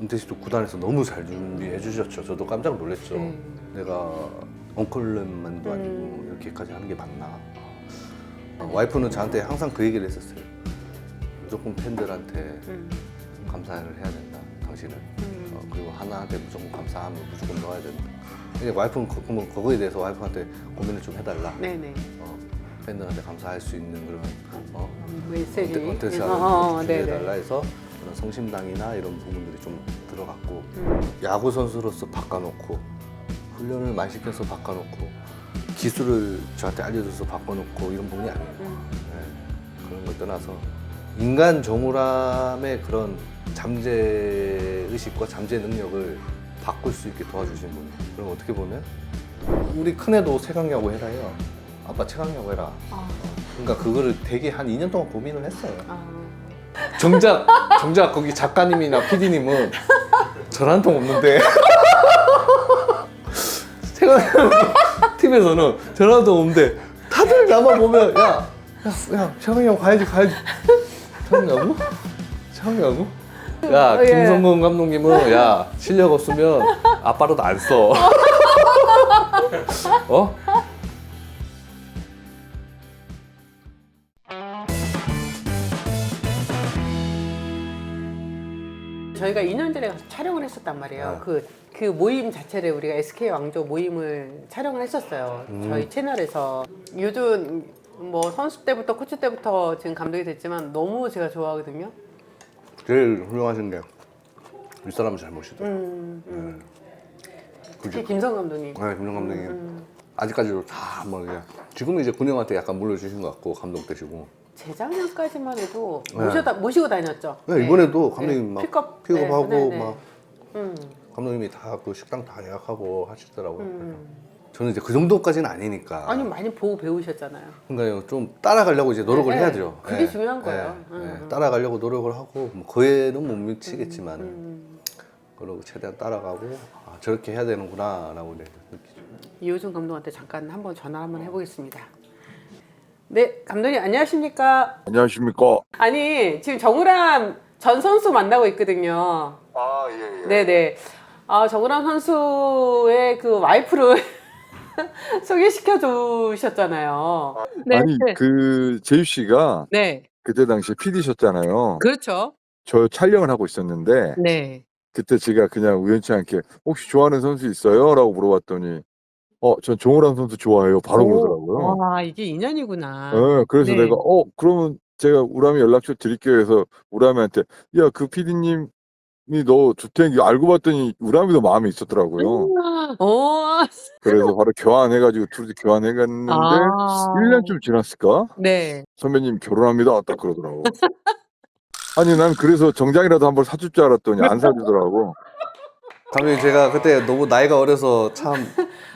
은퇴식도 구단에서 너무 잘 준비해 주셨죠. 저도 깜짝 놀랐죠. 네. 내가 엉클맨만도 아니고 음. 이렇게까지 하는 게 맞나. 어, 와이프는 저한테 항상 그 얘기를 했었어요. 무조건 팬들한테 음. 감사를 해야 된다. 당신은. 음. 어, 그리고 하나한테 무조건 감사하면 무조건 넣어야 된다. 근데 와이프는 그, 그거에 대해서 와이프한테 고민을 좀 해달라. 네네. 어, 팬들한테 감사할 수 있는 그런 어, 메시지. 언뜻 어, 어, 네네. 준비해달라 해서 성심당이나 이런 부분들이 좀 들어갔고 음. 야구 선수로서 바꿔놓고 훈련을 많이 시켜서 바꿔놓고 기술을 저한테 알려줘서 바꿔놓고 이런 부분이 아니에요. 음. 네, 그런 걸 떠나서 인간 정우람의 그런 잠재 의식과 잠재 능력을 바꿀 수 있게 도와주신 분. 그럼 어떻게 보면 우리 큰애도 세강야구 해라 해요. 아빠 최강야구 해라. 아. 그러니까 그거를 되게 한 2년 동안 고민을 했어요. 아. 정작 정작 거기 작가님이나 PD님은 전화 한통 없는데 제가 TV에서는 전화 한통 없는데 다들 나만 보면 야야야 최강야구 가야지 가야지 최강야구 최강야구 야 어, 예. 김성근 감독님은 야 실력 없으면 아빠로도 안 써. 어? 저희가 2년 전에 가서 촬영을 했었단 말이에요. 네. 그, 그 모임 자체를 우리가 SK 왕조 모임을 촬영을 했었어요. 음. 저희 채널에서. 요즘 뭐 선수 때부터 코치 때부터 지금 감독이 됐지만 너무 제가 좋아하거든요. 제일 훌륭하신 게 윗사람을 잘 모시더라고요. 음, 음. 특히? 김성 감독님. 네, 김정 감독님 음. 아직까지도 다뭐 그냥 지금은 이제 군영한테 약간 물려주신 것 같고 감독 되시고 재작년까지만 해도 네. 모셔다, 모시고 다녔죠. 네, 이번에도 감독님 막 픽업, 픽업하고 네, 네, 네. 막 음, 감독님이 다 그 식당 다 예약하고 하시더라고요. 음. 저는 이제 그 정도까지는 아니니까. 아니 많이 보고 배우셨잖아요. 그러니까 좀 따라가려고 이제 노력을 네, 해야 죠. 그게 중요한 거예요. 네, 음, 네. 음. 따라가려고 노력을 하고 뭐 거에는 못 미치겠지만 음. 그러고 최대한 따라가고 아, 저렇게 해야 되는구나라고 느끼죠. 이호준 감독한테 잠깐 한번 전화 한번 해보겠습니다. 네, 감독님 안녕하십니까? 안녕하십니까? 아니 지금 정우람 전 선수 만나고 있거든요. 아, 예, 예. 네네. 아 정우람 선수의 그 와이프를 소개시켜 주셨잖아요. 네. 아니, 그, 제유 씨가 네, 그때 당시에 PD셨잖아요. 그렇죠. 저 촬영을 하고 있었는데, 네. 그때 제가 그냥 우연치 않게, 혹시 좋아하는 선수 있어요? 라고 물어봤더니, 어, 전 정우람 선수 좋아해요. 바로 그러더라고요. 와 이게 인연이구나. 예, 그래서 네. 내가, 어, 그러면 제가 우람이 연락처 드릴게요 해서 우람이한테, 야, 그 PD님이 너게 알고 봤더니 우람이도 마음에 있었더라고요. 어. 그래서 바로 교환해 가지고 둘이 교환해 갔는데, 아. 1년쯤 지났을까? 네. 선배님 결혼합니다. 딱 그러더라고. 아니 난 그래서 정장이라도 한번 사줄 줄 알았더니 안 사 주더라고. 감독님 제가 그때 너무 나이가 어려서 참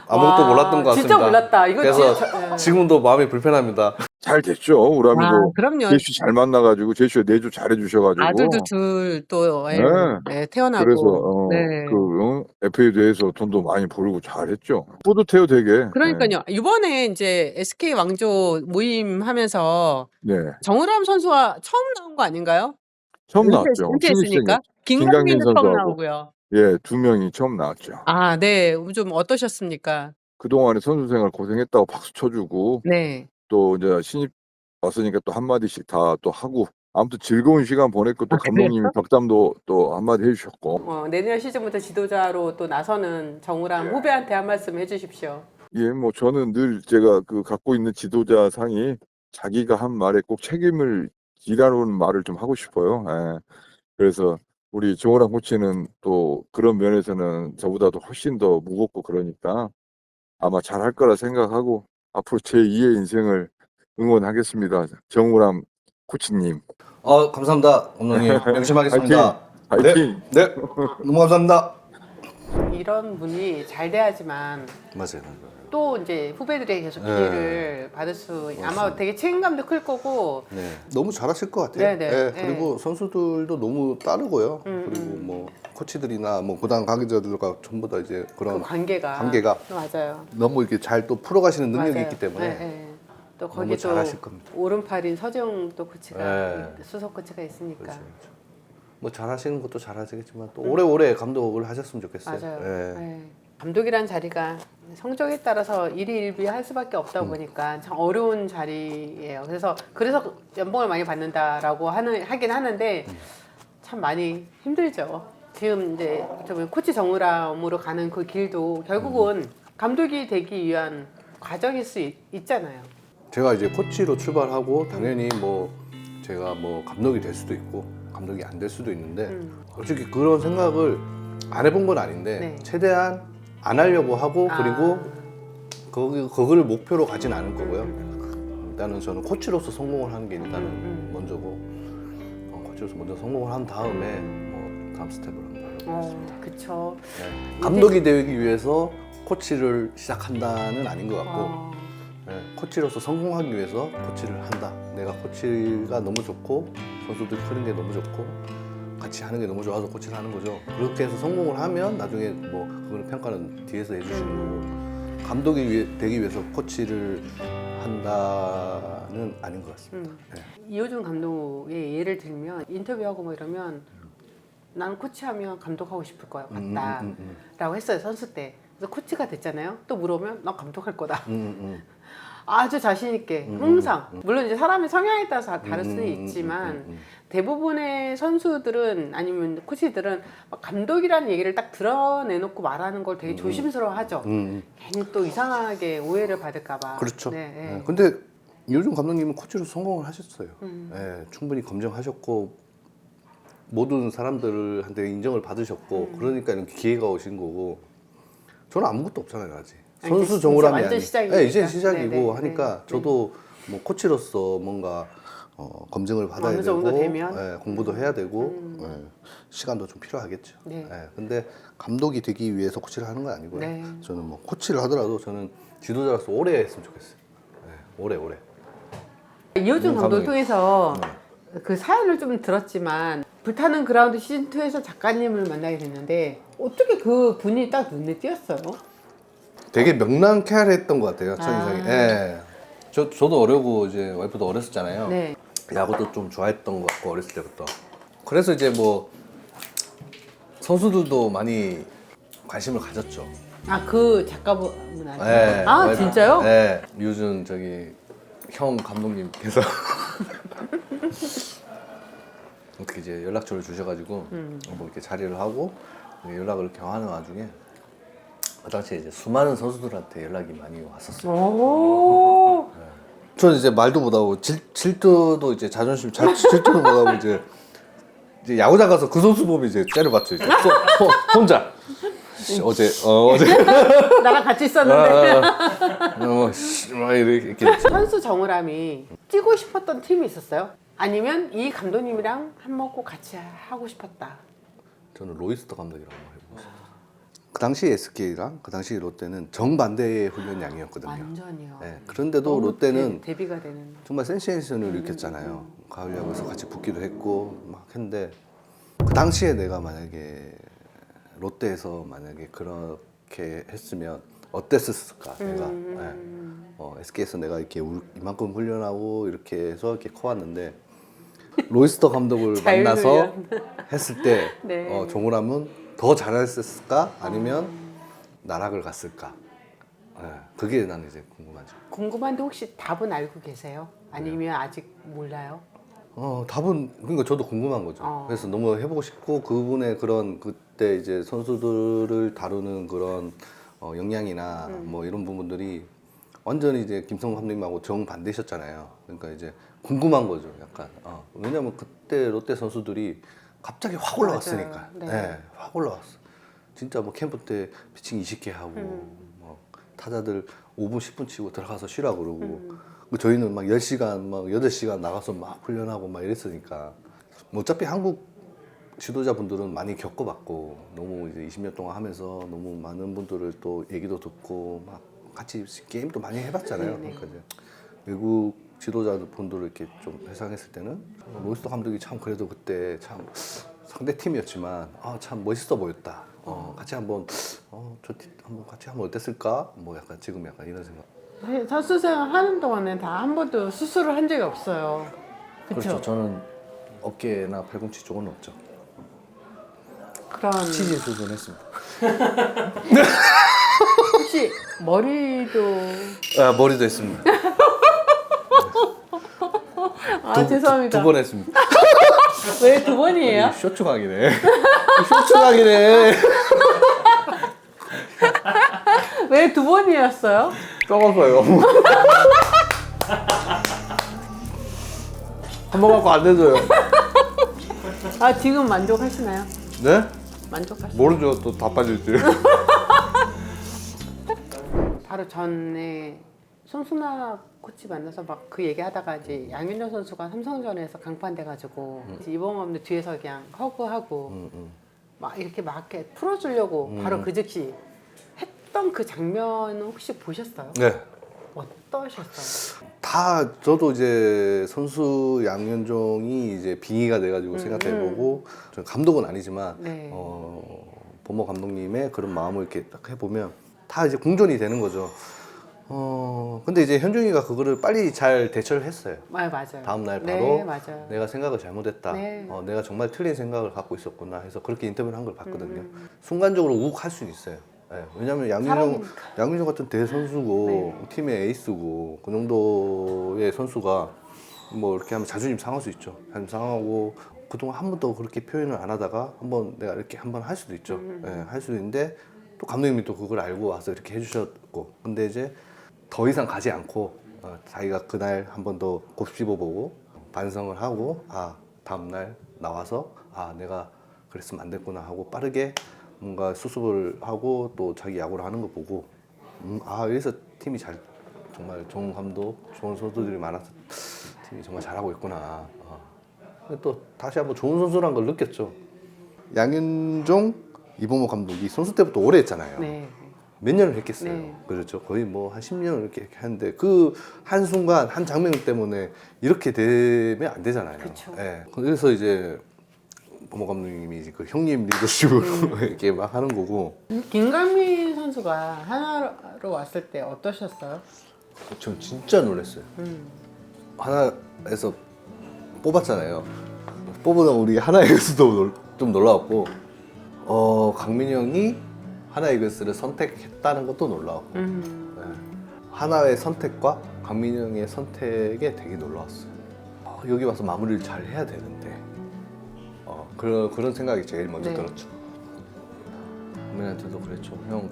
아무것도 와, 몰랐던 것 같습니다. 진짜 몰랐다. 이거 그래서 진짜 저- 예. 지금도 마음이 불편합니다. 잘 됐죠. 아, 우람이도 그럼요. 제슈 잘 만나가지고 제슈 내조 잘해 주셔가지고. 아들도 둘또 네. 네, 태어나고. 그래서 어, 네. 그 어, FA 대해서 돈도 많이 벌고 잘했죠. 뿌듯해요 되게. 네. 그러니까요. 이번에 이제 SK 왕조 모임 하면서 네. 네. 정우람 선수와 처음 나온 거 아닌가요? 처음 은퇴- 나왔죠. 은퇴했으니까. 김강민 처음 선수하고. 나오고요. 예, 두 명이 처음 나왔죠. 아, 네. 좀 어떠셨습니까? 그동안에 선수 생활 고생했다고 박수 쳐 주고 네. 또 이제 신입 왔으니까 또 한마디씩 다 또 하고 아무튼 즐거운 시간 보냈고 또 아, 감독님이 덕담도 또 한마디 해 주셨고 어, 내년 시즌부터 지도자로 또 나서는 정우람 후배한테 한 말씀 해 주십시오. 예 뭐 저는 늘 제가 그 갖고 있는 지도자 상이 자기가 한 말에 꼭 책임을 지라는 말을 좀 하고 싶어요. 예. 그래서 우리 정호랑 코치는 또 그런 면에서는 저보다도 훨씬 더 무겁고 그러니까 아마 잘할 거라 생각하고 앞으로 제 2의 인생을 응원하겠습니다. 정우람 코치님 어 감사합니다 감독님 명심하겠습니다. 파이팅! 네 너무 감사합니다. 이런 분이 잘 돼야지만 맞아요. 또 이제 후배들에게 계속 네. 기회를 받을 수 아마 되게 책임감도 클 거고 네, 너무 잘하실 것 같아요. 네, 네, 그리고 선수들도 너무 따르고요. 음, 그리고 음. 뭐 코치들이나 뭐 구단 관계자들과 전부 다 이제 그 그런 관계가 관계가 맞아요. 너무 이렇게 잘 또 풀어가시는 능력이 맞아요. 있기 때문에 네, 네. 또 너무 거기 또 잘하실 겁니다. 오른팔인 서정 또 코치가 네. 수석 코치가 있으니까 그렇죠, 그렇죠. 뭐 잘하시는 것도 잘하시겠지만 또 오래오래 감독을 하셨으면 좋겠어요. 맞아요. 예. 네. 감독이란 자리가 성적에 따라서 일희일비할 수밖에 없다 보니까 참 어려운 자리예요. 그래서 그래서 연봉을 많이 받는다라고 하는 하긴 하는데 참 많이 힘들죠. 지금 이제 코치 정우람으로 가는 그 길도 결국은 감독이 되기 위한 과정일 수 있, 있잖아요. 제가 이제 코치로 출발하고 당연히 뭐 제가 뭐 감독이 될 수도 있고 감독이 안 될 수도 있는데 음. 솔직히 그런 생각을 안 해본 건 아닌데 네. 최대한 안 하려고 하고 아. 그리고 거기 그거를 목표로 가진 않을 거고요. 일단은 저는 코치로서 성공을 하는 게 일단은 음, 음. 먼저고 어, 코치로서 먼저 성공을 한 다음에 뭐 다음 스텝을 한번 하려고 어, 그쵸. 네. 감독이 되기 위해서 코치를 시작한다는 아닌 것 같고 어, 네, 코치로서 성공하기 위해서 코치를 한다. 내가 코치가 너무 좋고 선수들이 크는 게 너무 좋고 같이 하는 게 너무 좋아서 코치를 하는 거죠. 그렇게 해서 성공을 하면 나중에 뭐 그거는 평가는 뒤에서 해주시는 거고 감독이 위- 되기 위해서 코치를 한다는 아닌 것 같습니다. 음. 네. 이호준 감독의 예를 들면 인터뷰하고 뭐 이러면 난 코치하면 감독하고 싶을 거야 음, 같다 음, 음, 라고 했어요 선수 때 그래서 코치가 됐잖아요 또 물어보면 난 감독할 거다 음, 음, 음. 아주 자신 있게 음, 항상 음, 물론 이제 사람의 성향에 따라서 다를 수는 음, 음, 있지만 음, 음, 대부분의 선수들은 아니면 코치들은 막 감독이라는 얘기를 딱 드러내놓고 말하는 걸 되게 조심스러워하죠 음, 음. 괜히 또 이상하게 오해를 받을까봐 그렇죠. 네, 네. 네, 근데 요즘 감독님은 코치로 성공을 하셨어요. 음. 네, 충분히 검증하셨고 모든 사람들한테 인정을 받으셨고 음. 그러니까 이렇게 기회가 오신 거고 저는 아무것도 없잖아요 아직. 선수 정우람이 완전 아니. 시작이니까. 네, 이제 시작이고 네, 네, 하니까 네, 저도 뭐 코치로서 뭔가 어, 검증을 받아야 어느 되고 정도 되면? 네, 공부도 해야 되고 음. 네, 시간도 좀 필요하겠죠. 네. 네, 근데 감독이 되기 위해서 코치를 하는 건 아니고요. 네. 저는 뭐 코치를 하더라도 저는 지도자로서 오래 했으면 좋겠어요. 네, 오래 오래. 이호준 음, 감독을. 통해서 그 사연을 좀 들었지만 불타는 그라운드 시즌 2에서 작가님을 만나게 됐는데 어떻게 그 분이 딱 눈에 띄었어요? 되게 명랑케 했던 것 같아요 첫인상이. 아. 예. 저 저도 어려고 이제 와이프도 어렸었잖아요. 네. 야구도 좀 좋아했던 것 같고 어렸을 때부터. 그래서 이제 뭐 선수들도 많이 관심을 가졌죠. 아 그 작가분한테. 예. 아 와이프- 진짜요? 예. 요즘 저기 형 감독님께서 어떻게 이제 연락처를 주셔가지고 음. 뭐 이렇게 자리를 하고 연락을 이렇게 하는 와중에 그 당시에 이제 수많은 선수들한테 연락이 많이 왔었어요. 오. 저는 이제 말도 못하고 질, 질투도 이제 자존심 잘 질투도 못하고 이제 이제 야구장 가서 그 선수 보면 이제 째려봤죠 이제 소- 호- 혼자 씨, 어제 어, 어제 나랑 같이 아, 있었는데 아, 어, 씨, 막 이렇게, 이렇게 선수 정우람이 뛰고 싶었던 팀이 있었어요? 아니면 이 감독님이랑 한 먹고 같이 하고 싶었다. 저는 로이스터 감독이라고 해보고 싶어요. 그 당시 SK랑 그 당시 롯데는 정반대의 훈련량이었거든요. 완전히요. 네, 그런데도 너무 롯데는 대, 대비가 되는. 정말 센세이션을 일으켰잖아요. 가을 야구에서 같이 붙기도 했고 막 했는데 그 당시에 내가 만약에 롯데에서 만약에 그렇게 했으면 어땠을까 내가 음. 네. 어, SK에서 내가 이렇게 우- 이만큼 훈련하고 이렇게 해서 이렇게 커왔는데 로이스터 감독을. 만나서 했을 때 네. 어, 종우람은 더 잘했을까 아니면 나락을 갔을까 네, 그게 나는 이제 궁금하죠. 궁금한데 혹시 답은 알고 계세요? 아니면 아직 몰라요? 어 답은 그러니까 저도 궁금한 거죠. 어. 그래서 너무 해보고 싶고 그분의 그런 그때 이제 선수들을 다루는 그런 어, 역량이나 음. 뭐 이런 부분들이 완전히 이제 김성호 감독님하고 정 반대셨잖아요. 그러니까 이제 궁금한 거죠. 약간 어, 왜냐면 그때 롯데 선수들이 갑자기 확 올라왔으니까. 네. 네. 확 올라왔어. 진짜 뭐 캠프 때 피칭 20개 하고 음. 뭐 타자들 5분 10분 치고 들어가서 쉬라 그러고 음. 그 저희는 막 10시간 막 8시간 나가서 막 훈련하고 막 이랬으니까 뭐 어차피 한국 지도자분들은 많이 겪어봤고 너무 이제 20년 동안 하면서 너무 많은 분들을 또 얘기도 듣고 막 같이 게임도 많이 해봤잖아요. 네, 네. 그러니까 이제 외국 지도자분들을 이렇게 좀 회상했을 때는 로이스터 감독이 참 그래도 그때 참 상대 팀이었지만 아 참 멋있어 보였다. 어, 같이 한번 어저 한번 같이 한번 어땠을까? 뭐 약간 지금 약간 이런 생각. 네, 선수 생활 하는 동안에 다 한 번도 수술을 한 적이 없어요. 그렇죠. 저는 어깨나 팔꿈치 쪽은 없죠. 그런 치질 수준했습니다. 혹시 머리도 아 머리도 했습니다. 아 죄송합니다. 두 번 했습니다. 왜 두 번이에요? 쇼츠각이네. 쇼츠각이네. 왜 두 번이었어요? 썩었어요. 한 번 갖고 안 되줘요. 아 지금 만족하시나요? 네? 만족하시나요? 모르죠. 또 다 빠질지. 바로 전에 손순아 코치 만나서 막 그 얘기하다가 이제 양윤정 선수가 삼성전에서 강판돼가지고 이제 이범 없는 뒤에서 그냥 허그하고 음, 음. 막 이렇게 막 이렇게 풀어주려고 바로 그 즉시 했던 그 장면은 혹시 보셨어요? 네. 어떠셨어요? 다 저도 이제 선수 양현종이 이제 빙의가 돼가지고 생각해보고 저 감독은 아니지만 네. 어, 범호 감독님의 그런 마음을 이렇게 딱 해보면 다 이제 공존이 되는 거죠. 어 근데 이제 현종이가 그거를 빨리 잘 대처를 했어요. 아 맞아요. 다음 날 바로 네 맞아요. 내가 생각을 잘못했다. 네. 어, 내가 정말 틀린 생각을 갖고 있었구나 해서 그렇게 인터뷰를 한 걸 봤거든요. 음. 순간적으로 욱할 수는 있어요. 예, 왜냐하면 사람이니까. 양윤종 같은 대선수고 네. 팀의 에이스고 그 정도의 선수가 뭐 이렇게 하면 자존심 상할 수 있죠. 자존심 상하고 그동안 한 번도 그렇게 표현을 안 하다가 한번 내가 이렇게 한번 할 수도 있죠. 음. 예, 할 수도 있는데 또 감독님이 또 그걸 알고 와서 이렇게 해주셨고 근데 이제 더 이상 가지 않고 어, 자기가 그날 한 번 더 곱씹어보고 반성을 하고 아 다음 날 나와서 아 내가 그랬으면 안 됐구나 하고 빠르게 뭔가 수습을 하고 또 자기 야구를 하는 거 보고 음, 아 이래서 팀이 잘 정말 좋은 감독 좋은 선수들이 많아서 팀이 정말 잘하고 있구나 어. 또 다시 한번 좋은 선수란 걸 느꼈죠 양윤종 이범호 감독이 선수 때부터 오래 했잖아요 네. 몇 년을 했겠어요. 네. 그렇죠. 거의 뭐 한 10년을 이렇게 했는데 그 한순간 한 장면 때문에 이렇게 되면 안 되잖아요. 그쵸. 예. 그래서 이제 범호 감독님이 그 형님 리더십으로 음. 이렇게 막 하는 거고 김강민 선수가 하나로 왔을 때 어떠셨어요? 전 진짜 놀랐어요. 음. 하나에서 뽑았잖아요. 뽑은 우리 하나 이글스도 놀- 좀 놀라웠고 어 강민이 형이 하나 이글스를 선택했다는 것도 놀라웠고 음. 네. 하나의 선택과 강민이 형의 선택에 되게 놀라웠어요. 어, 여기 와서 마무리를 잘 해야 되는데 어, 그런 그런 생각이 제일 먼저 네. 들었죠. 강민한테도 그랬죠. 형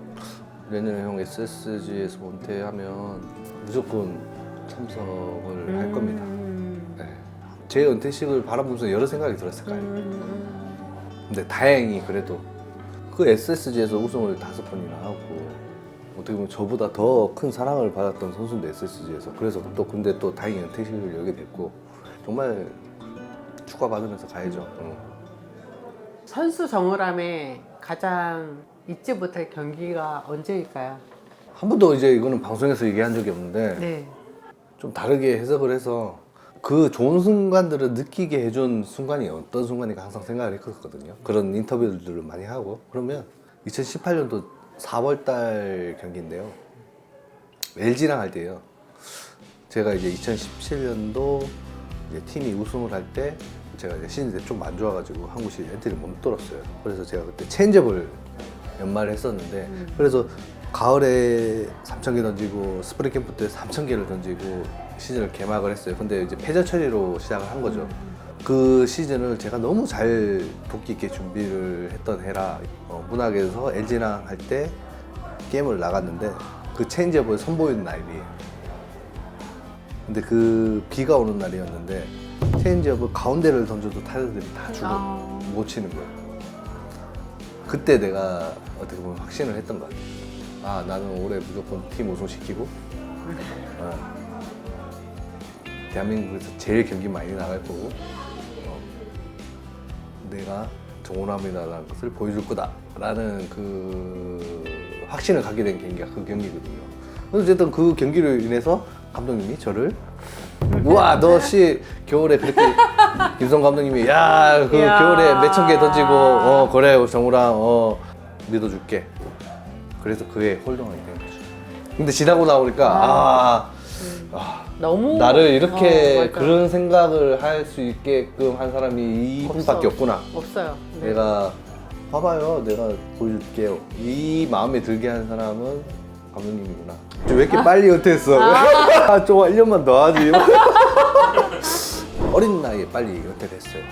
내년에 형 SSG에서 은퇴하면 무조건 참석을 할 겁니다. 음. 네. 제 은퇴식을 바라보면서 여러 생각이 들었을 거예요. 음. 근데 다행히 그래도 그 SSG에서 우승을 다섯 번이나 하고 어떻게 보면 저보다 더 큰 사랑을 받았던 선수인데 SSG에서 그래서 또 근데 또 다행히 은퇴식을 열게 됐고 정말 축하 받으면서 가야죠. 응. 선수 정우람의 가장 잊지 못할 경기가 언제일까요? 한 번도 이제 이거는 방송에서 얘기한 적이 없는데 네. 좀 다르게 해석을 해서 그 좋은 순간들을 느끼게 해준 순간이 어떤 순간인가 항상 생각을 했었거든요. 그런 인터뷰들을 많이 하고 그러면 2018년도 4월달 경기인데요. LG랑 할 때요. 제가 이제 2017년도 이제 팀이 우승을 할 때 제가 이제 시즌 때 좀 안 좋아가지고 한국 시즌 엔트리 멈돌았어요. 그래서 제가 그때 체인지업을 연말에 했었는데 그래서 가을에 3,000개 던지고 스프링 캠프 때 3,000개를 던지고 시즌을 개막을 했어요. 근데 이제 패자 처리로 시작을 한 거죠. 그 시즌을 제가 너무 잘 복귀 있게 준비를 했던 해라 어, 문학에서 LG랑 할 때 게임을 나갔는데 그 체인지업을 선보이는 날이에요. 근데 그 비가 오는 날이었는데 체인지업을 가운데를 던져도 타자들이 다 죽어 아. 못 치는 거예요. 그때 내가 어떻게 보면 확신을 했던 것 같아요. 아 나는 올해 무조건 팀 우승시키고 어, 대한민국에서 제일 경기 많이 나갈 거고 어, 내가 정호남이다라는 것을 보여줄 거다라는 그 확신을 갖게 된 경기가 그 경기거든요. 그래서 어쨌든 그 경기로 인해서 감독님이 저를 우와 너 씨 겨울에 그렇게 김성 감독님이 야 그 이야. 겨울에 몇 천 개 던지고 어 그래 정우랑 어 믿어줄게 그래서 그의 홀덩이 된 거죠. 근데 지나고 나오니까 아, 아, 너무 나를 이렇게 어, 맞아. 그런 생각을 할 수 있게끔 한 사람이 이분밖에 없어. 없구나. 없어요. 네. 내가 봐봐요. 내가 보여줄게요 이 마음에 들게 한 사람은 감독님이구나. 왜 이렇게 빨리 은퇴했어? 아, 좀 1년만 더 하지. 어린 나이에 빨리 은퇴를 했어요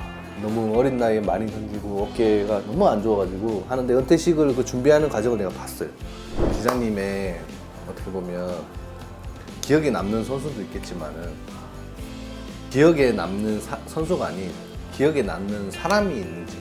너무 어린 나이에 많이 던지고 어깨가 너무 안 좋아가지고 하는데 은퇴식을 그 준비하는 과정을 내가 봤어요. 기자님의 어떻게 보면 기억에 남는 선수도 있겠지만은 기억에 남는 사- 선수가 아닌 기억에 남는 사람이 있는지